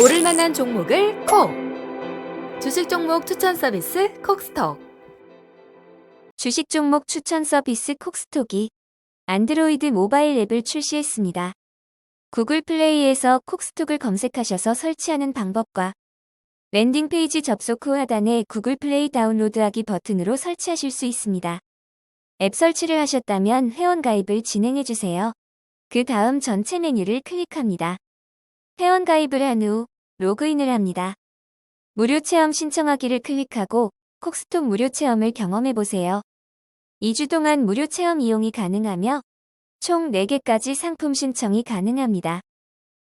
오를 만한 종목을 콕! 주식 종목 추천 서비스 콕스톡. 주식 종목 추천 서비스 콕스톡이 안드로이드 모바일 앱을 출시했습니다. 구글 플레이에서 콕스톡을 검색하셔서 설치하는 방법과 랜딩 페이지 접속 후 하단에 구글 플레이 다운로드하기 버튼으로 설치하실 수 있습니다. 앱 설치를 하셨다면 회원 가입을 진행해 주세요. 그 다음 전체 메뉴를 클릭합니다. 회원 가입을 한 후 로그인을 합니다. 무료 체험 신청하기를 클릭하고 콕스톡 무료 체험을 경험해 보세요. 2주 동안 무료 체험 이용이 가능하며 총 4개까지 상품 신청이 가능합니다.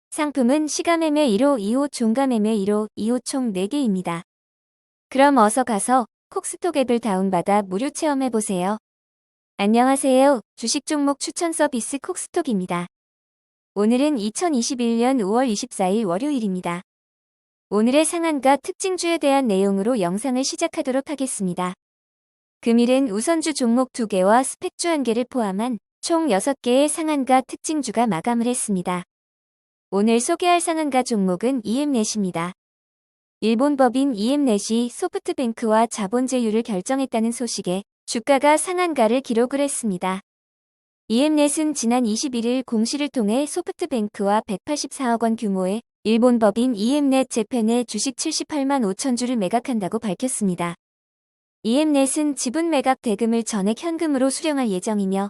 상품은 시가매매 1호, 2호, 종가매매 1호, 2호 총 4개입니다. 그럼 어서 가서 콕스톡 앱을 다운받아 무료 체험해 보세요. 안녕하세요. 주식 종목 추천 서비스 콕스톡입니다. 오늘은 2021년 5월 24일 월요일입니다. 오늘의 상한가 특징주에 대한 내용으로 영상을 시작하도록 하겠습니다. 금일은 우선주 종목 2개와 스펙주 1개를 포함한 총 6개의 상한가 특징주가 마감을 했습니다. 오늘 소개할 상한가 종목은 EM넷입니다. 일본 법인 EM넷이 소프트뱅크와 자본 제휴를 결정했다는 소식에 주가가 상한가를 기록을 했습니다. EM넷은 지난 21일 공시를 통해 소프트뱅크와 184억 원 규모의 일본 법인 EM넷 재팬의 주식 78만 5천 주를 매각한다고 밝혔습니다. EM넷은 지분 매각 대금을 전액 현금으로 수령할 예정이며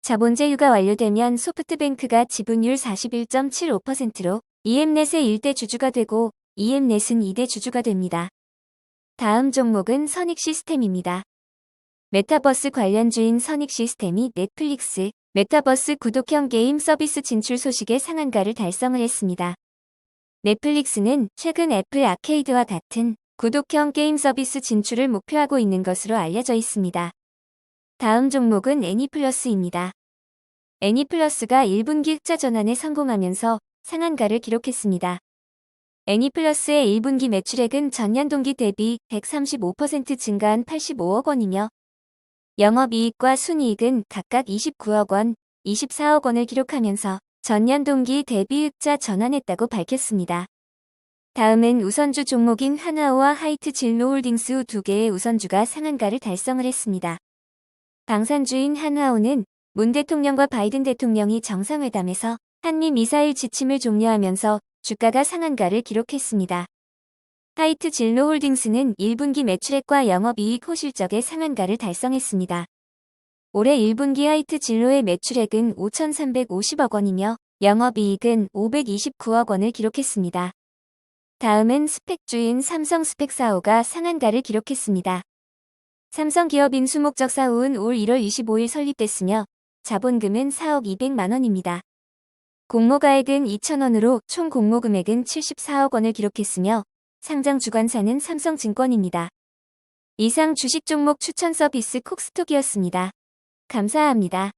자본 제휴가 완료되면 소프트뱅크가 지분율 41.75%로 EM넷의 1대 주주가 되고 EM넷은 2대 주주가 됩니다. 다음 종목은 선익 시스템입니다. 메타버스 관련 주인 선익 시스템이 넷플릭스, 메타버스 구독형 게임 서비스 진출 소식에 상한가를 달성을 했습니다. 넷플릭스는 최근 애플 아케이드와 같은 구독형 게임 서비스 진출을 목표하고 있는 것으로 알려져 있습니다. 다음 종목은 애니플러스입니다. 애니플러스가 1분기 흑자 전환에 성공하면서 상한가를 기록했습니다. 애니플러스의 1분기 매출액은 전년 동기 대비 135% 증가한 85억 원이며 영업이익과 순이익은 각각 29억 원, 24억 원을 기록하면서 전년 동기 대비 흑자 전환했다고 밝혔습니다. 다음은 우선주 종목인 하나오와 하이트 진로홀딩스 후두 개의 우선주가 상한가를 달성을 했습니다. 방산주인 하나오는 문 대통령과 바이든 대통령이 정상회담에서 한미 미사일 지침을 종료하면서 주가가 상한가를 기록했습니다. 하이트 진로홀딩스는 1분기 매출액과 영업이익 호실적의 상한가를 달성했습니다. 올해 1분기 하이트 진로의 매출액은 5,350억 원이며 영업이익은 529억 원을 기록했습니다. 다음은 스펙주인 삼성 스펙사호가 상한가를 기록했습니다. 삼성 기업 인 수목적 사후는 올 1월 25일 설립됐으며 자본금은 4억 200만 원입니다. 공모가액은 2천 원으로 총 공모금액은 74억 원을 기록했으며 상장 주관사는 삼성증권입니다. 이상 주식 종목 추천 서비스 콕스톡이었습니다. 감사합니다.